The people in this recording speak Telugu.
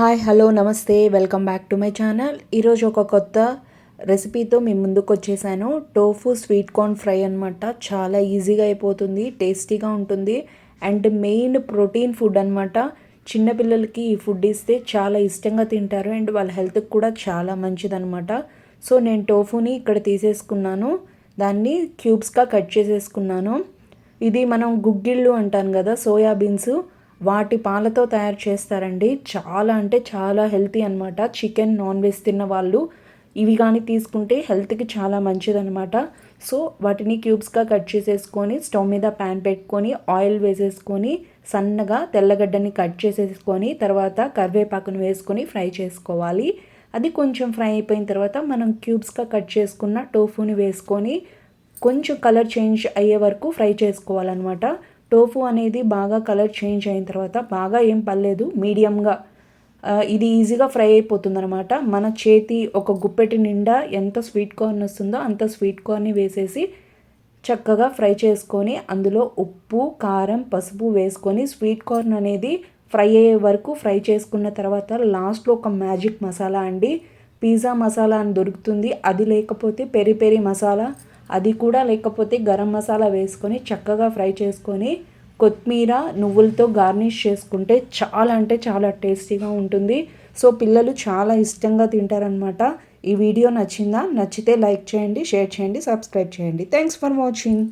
Hi hello namaste welcome back to my channel. ఈరోజు ఒక కొత్త రెసిపీతో మీ ముందుకు వచ్చేసాను. టోఫు స్వీట్ కార్న్ ఫ్రై అనమాట చాలా ఈజీగా అయిపోతుంది టేస్టీగా ఉంటుంది. అండ్ మెయిన్ ప్రోటీన్ ఫుడ్ అనమాట చిన్నపిల్లలకి ఈ ఫుడ్ ఇస్తే చాలా ఇష్టంగా తింటారు. అండ్ వాళ్ళ హెల్త్కి కూడా చాలా మంచిదనమాట సో నేను టోఫుని ఇక్కడ తీసేసుకున్నాను. దాన్ని క్యూబ్స్గా కట్ చేసేసుకున్నాను. ఇది మనం గుగ్గిళ్ళు అంటాను కదా సోయాబీన్స్. వాటి పాలతో తయారు చేస్తారండి. చాలా అంటే చాలా హెల్తీ అనమాట చికెన్ నాన్ వెజ్ తిన్న వాళ్ళు ఇవి కానీ తీసుకుంటే హెల్త్కి చాలా మంచిదనమాట సో వాటిని క్యూబ్స్గా కట్ చేసేసుకొని స్టవ్ మీద ప్యాన్ పెట్టుకొని ఆయిల్ వేసేసుకొని సన్నగా తెల్లగడ్డని కట్ చేసేసుకొని తర్వాత కరివేపాకును వేసుకొని ఫ్రై చేసుకోవాలి. అది కొంచెం ఫ్రై అయిపోయిన తర్వాత మనం క్యూబ్స్గా కట్ చేసుకున్న టోఫుని వేసుకొని కొంచెం కలర్ చేంజ్ అయ్యే వరకు ఫ్రై చేసుకోవాలన్నమాట. టోఫు అనేది బాగా కలర్ చేంజ్ అయిన తర్వాత బాగా ఏం పర్లేదు మీడియంగా. ఇది ఈజీగా ఫ్రై అయిపోతుంది అనమాట మన చేతి ఒక గుప్పెటి నిండా ఎంత స్వీట్ కార్న్ వస్తుందో అంత స్వీట్ కార్న్ని వేసేసి చక్కగా ఫ్రై చేసుకొని అందులో ఉప్పు కారం పసుపు వేసుకొని స్వీట్ కార్న్ అనేది ఫ్రై అయ్యే వరకు ఫ్రై చేసుకున్న తర్వాత లాస్ట్లో ఒక మ్యాజిక్ మసాలా అండి. పిజ్జా మసాలా అని దొరుకుతుంది. అది లేకపోతే పెరి పెరి మసాలా అది కూడా లేకపోతే గరం మసాలా వేసుకొని చక్కగా ఫ్రై చేసుకొని కొత్తిమీర నువ్వులతో గార్నిష్ చేసుకుంటే చాలా అంటే చాలా టేస్టీగా ఉంటుంది. సో పిల్లలు చాలా ఇష్టంగా తింటారనమాట ఈ వీడియో నచ్చిందా? నచ్చితే లైక్ చేయండి షేర్ చేయండి సబ్స్క్రైబ్ చేయండి. Thanks for watching.